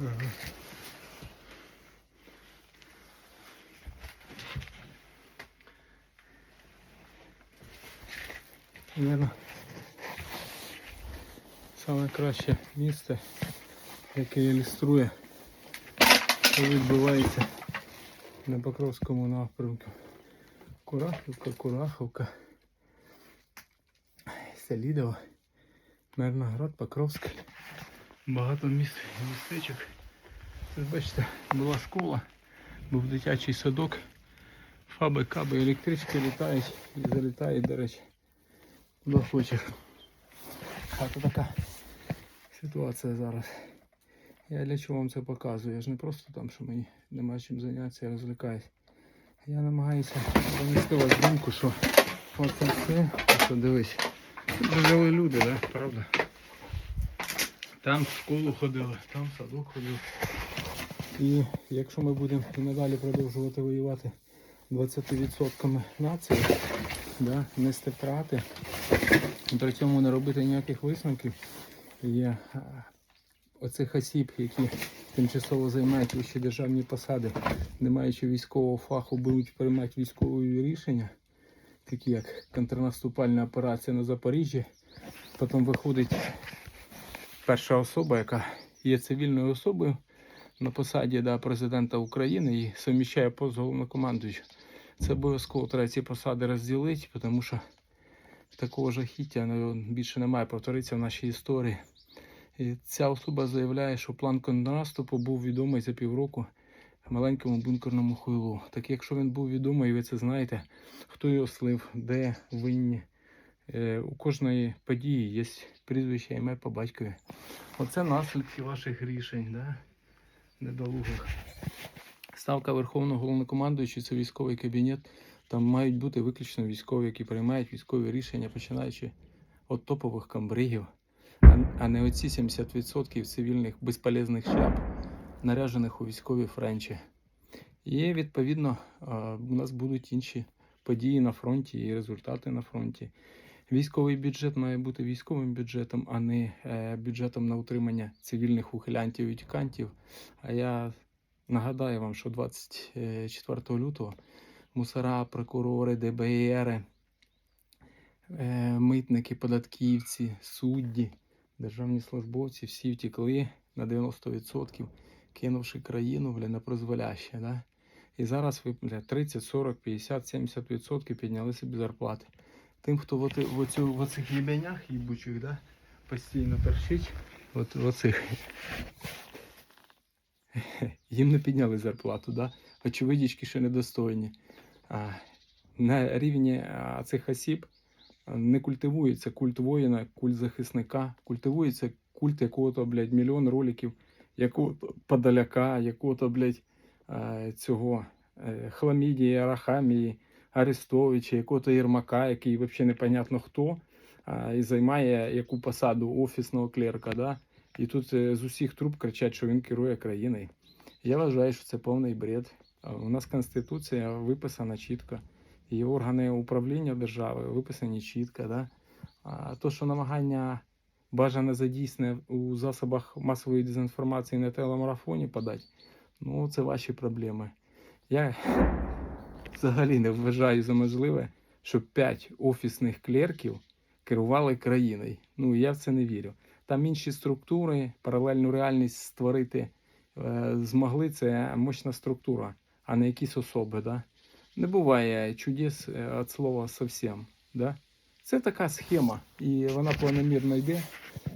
Ага. Наверно, саме краще місце, яке ілюструє, що відбувається на Покровському напрямку. Курахівка, Кураховка, Селідово, Мирноград, Покровськ. Багато міст містечок. Тут бачите, була школа, був дитячий садок, фаби, каби, електрички літають і залітають, до речі, куди хочеш. А то така ситуація зараз. Я для чого вам це показую? Я ж не просто там, що мені немає чим зайнятися, я розвлікаюсь. Я намагаюся донести вас думку, що оце все, що дивись, тут жили люди, да? правда? Там в школу ходили, там в садок ходив. І якщо ми будемо і надалі продовжувати воювати 20% нації, да, нести втрати, при цьому не робити ніяких висновків, є оцих осіб, які тимчасово займають вищі державні посади, не маючи військового фаху, будуть приймати військові рішення, такі як контрнаступальна операція на Запоріжжі. Потім виходить перша особа, яка є цивільною особою на посаді да, президента України і суміщає пост головнокомандуючого. Це обов'язково треба ці посади розділити, тому що такого жахіття ну, більше не має повторитися в нашій історії. І ця особа заявляє, що план контрнаступу був відомий за півроку маленькому бункерному хуйлу. Так якщо він був відомий, ви це знаєте, хто його слив, де винні. Е, у кожної події є прізвище, ім'я по батькові. Оце наслідки ваших рішень, да? недолугих. Ставка Верховного головнокомандуючого це військовий кабінет. Там мають бути виключно військові, які приймають військові рішення, починаючи від топових камбригів, а, не оці 70% цивільних безполезних шляп, наряжених у військові френчі. І відповідно у нас будуть інші події на фронті і результати на фронті. Військовий бюджет має бути військовим бюджетом, а не е, бюджетом на утримання цивільних ухилянтів і тікантів. А я нагадаю вам, що 24 лютого мусора, прокурори, ДБР, е, митники, податківці, судді, державні службовці всі втекли на 90%, кинувши країну на призволяще. Да? І зараз ви 30, 40, 50, 70% підняли собі зарплати. Тим, хто в, оцю, в оцих єбенях їбучих, да, постійно першить, от в оцих, їм не підняли зарплату, да? очевидячки ще недостойні. На рівні цих осіб не культивується культ воїна, культ захисника, культивується культ якого-то, блядь, мільйон роликів, якого-то подаляка, якого-то, блядь, цього е, хламідії, арахамії, Арестовича, якого-то Єрмака, який взагалі непонятно хто, а, і займає яку посаду офісного клерка. Да? І тут е, з усіх труб кричать, що він керує країною. Я вважаю, що це повний бред. У нас Конституція виписана чітко, і органи управління держави виписані чітко. Да? А то, що намагання бажане задійсне у засобах масової дезінформації на телемарафоні подати, ну це ваші проблеми. Я взагалі не вважаю за можливе, щоб п'ять офісних клерків керували країною. Ну я в це не вірю. Там інші структури, паралельну реальність створити е, змогли. Це мощна структура, а не якісь особи. Да? Не буває чудес е, від слова зовсім. Да? Це така схема, і вона планомірно йде.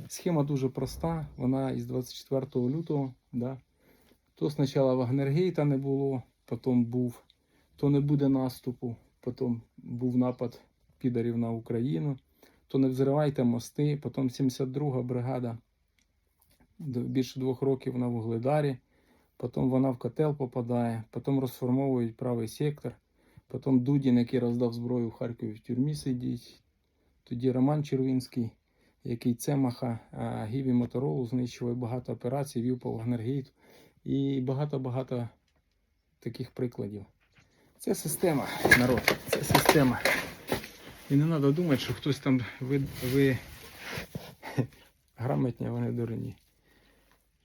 Схема дуже проста. Вона із 24 лютого. Да? То спочатку Вагнергейта не було, потім був то не буде наступу, потім був напад підарів на Україну, то не взривайте мости, потім 72-га бригада більше двох років на Вугледарі, потім вона в котел попадає, потім розформовують правий сектор, потім Дудін, який роздав зброю в Харкові в тюрмі сидить, тоді Роман Червінський, який Цемаха, Гіві Моторолу знищував багато операцій, вів по Вагнергейту і багато-багато таких прикладів. Це система, народ, це система. І не треба думати, що хтось там ви, ви грамотні, вони дурні.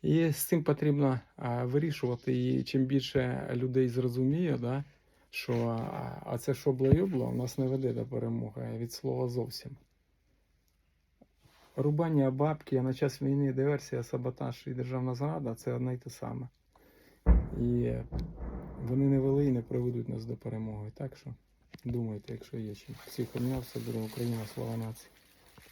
І з цим потрібно а, вирішувати. І чим більше людей зрозуміє, да, що а, це шобло-юбло у нас не веде до перемоги від слова зовсім. Рубання бабки, на час війни диверсія, саботаж і державна зрада це одне й те саме. І вони не вели і не приведуть нас до перемоги. Так що думайте, якщо є чим. Всіх обняв, все буде Україна, слава нації.